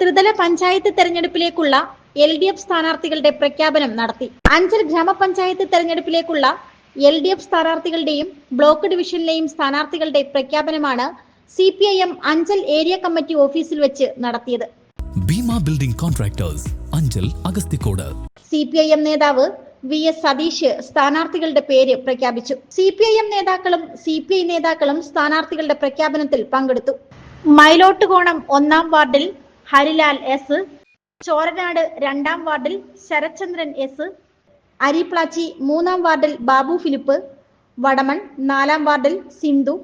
ത്രിതല പഞ്ചായത്ത് തെരഞ്ഞെടുപ്പിലേക്കുള്ള L D F സ്ഥാനാർത്ഥികളുടെ പ്രഖ്യാപനം നടത്തി. അഞ്ചൽ ഗ്രാമപഞ്ചായത്ത് തെരഞ്ഞെടുപ്പിലേക്കുള്ള എൽ ഡി എഫ് സ്ഥാനാർത്ഥികളുടെയും ബ്ലോക്ക് ഡിവിഷനിലെയും സ്ഥാനാർത്ഥികളുടെ പ്രഖ്യാപനമാണ് C P I M Anchal area committee ഓഫീസിൽ വെച്ച് നടത്തിയത്. Bhima building contractors Anchal Agasthikode. C P I M നേതാവ് വി എസ് സതീഷ് സ്ഥാനാർത്ഥികളുടെ പേര് പ്രഖ്യാപിച്ചു. സി പി ഐ എം നേതാക്കളും സി പി ഐ നേതാക്കളും സ്ഥാനാർത്ഥികളുടെ പ്രഖ്യാപനത്തിൽ പങ്കെടുത്തു. മൈലോട്ടുകോണം ഒന്നാം വാർഡിൽ ഹരിലാൽ എസ് ചോരനാട് രണ്ടാം വാർഡിൽ ശരത്ചന്ദ്രൻ എസ് അരിപ്ലാച്ചി മൂന്നാം വാർഡിൽ ബാബു ഫിലിപ്പ് വടമൺ നാലാം വാർഡിൽ സിന്ധു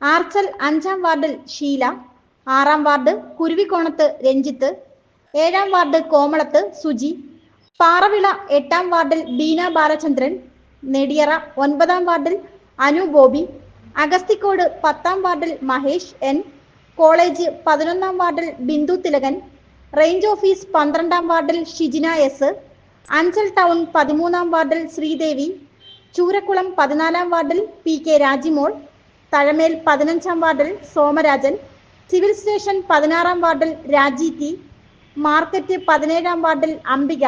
ആർച്ചൽ അഞ്ചാം വാർഡിൽ ഷീല ആറാം വാർഡ് കുരുവിക്കോണത്ത് രഞ്ജിത്ത് ഏഴാം വാർഡ് കോമളത്ത് സുജി പാറവിള എട്ടാം വാർഡിൽ ബീന ബാലചന്ദ്രൻ നെടിയറ ഒൻപതാം വാർഡിൽ അനു ബോബി അഗസ്തിക്കോട് പത്താം വാർഡിൽ മഹേഷ് എൻ കോളേജ് പതിനൊന്നാം വാർഡിൽ ബിന്ദു തിലകൻ റേഞ്ച് ഓഫീസ് പന്ത്രണ്ടാം വാർഡിൽ ഷിജിന എസ് അഞ്ചൽ ടൗൺ പതിമൂന്നാം വാർഡിൽ ശ്രീദേവി ചൂരക്കുളം പതിനാലാം വാർഡിൽ പി കെ രാജിമോൾ തഴമേൽ പതിനഞ്ചാം വാർഡിൽ സോമരാജൻ സിവിൽ സ്റ്റേഷൻ പതിനാറാം വാർഡിൽ രാജി ടി മാർക്കറ്റ് പതിനേഴാം വാർഡിൽ അംബിക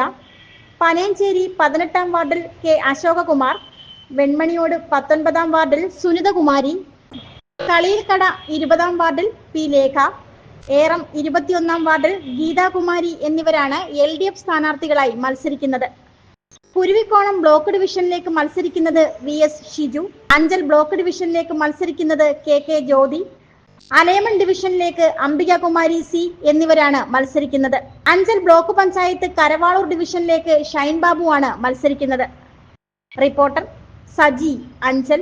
പനയഞ്ചേരി പതിനെട്ടാം വാർഡിൽ കെ അശോകകുമാർ വെൺമണിയോട് പത്തൊൻപതാം വാർഡിൽ സുനിതകുമാരി കളിയിൽക്കട ഇരുപതാം വാർഡിൽ പി ലേഖ ഏറം ഇരുപത്തിയൊന്നാം വാർഡിൽ ഗീതാകുമാരി എന്നിവരാണ് എൽ ഡി എഫ് സ്ഥാനാർത്ഥികളായി മത്സരിക്കുന്നത്. കുരുവിക്കോണം ബ്ലോക്ക് ഡിവിഷനിലേക്ക് മത്സരിക്കുന്നത് V S Shiju Anchal block ഡിവിഷനിലേക്ക് മത്സരിക്കുന്നത് കെ കെ ജ്യോതി അലയമൺ ഡിവിഷനിലേക്ക് അംബികാകുമാരി സി എന്നിവരാണ് മത്സരിക്കുന്നത്. അഞ്ചൽ ബ്ലോക്ക് പഞ്ചായത്ത് കരവാളൂർ ഡിവിഷനിലേക്ക് ഷൈൻ ബാബു ആണ് മത്സരിക്കുന്നത്. റിപ്പോർട്ടർ സജി അഞ്ചൽ.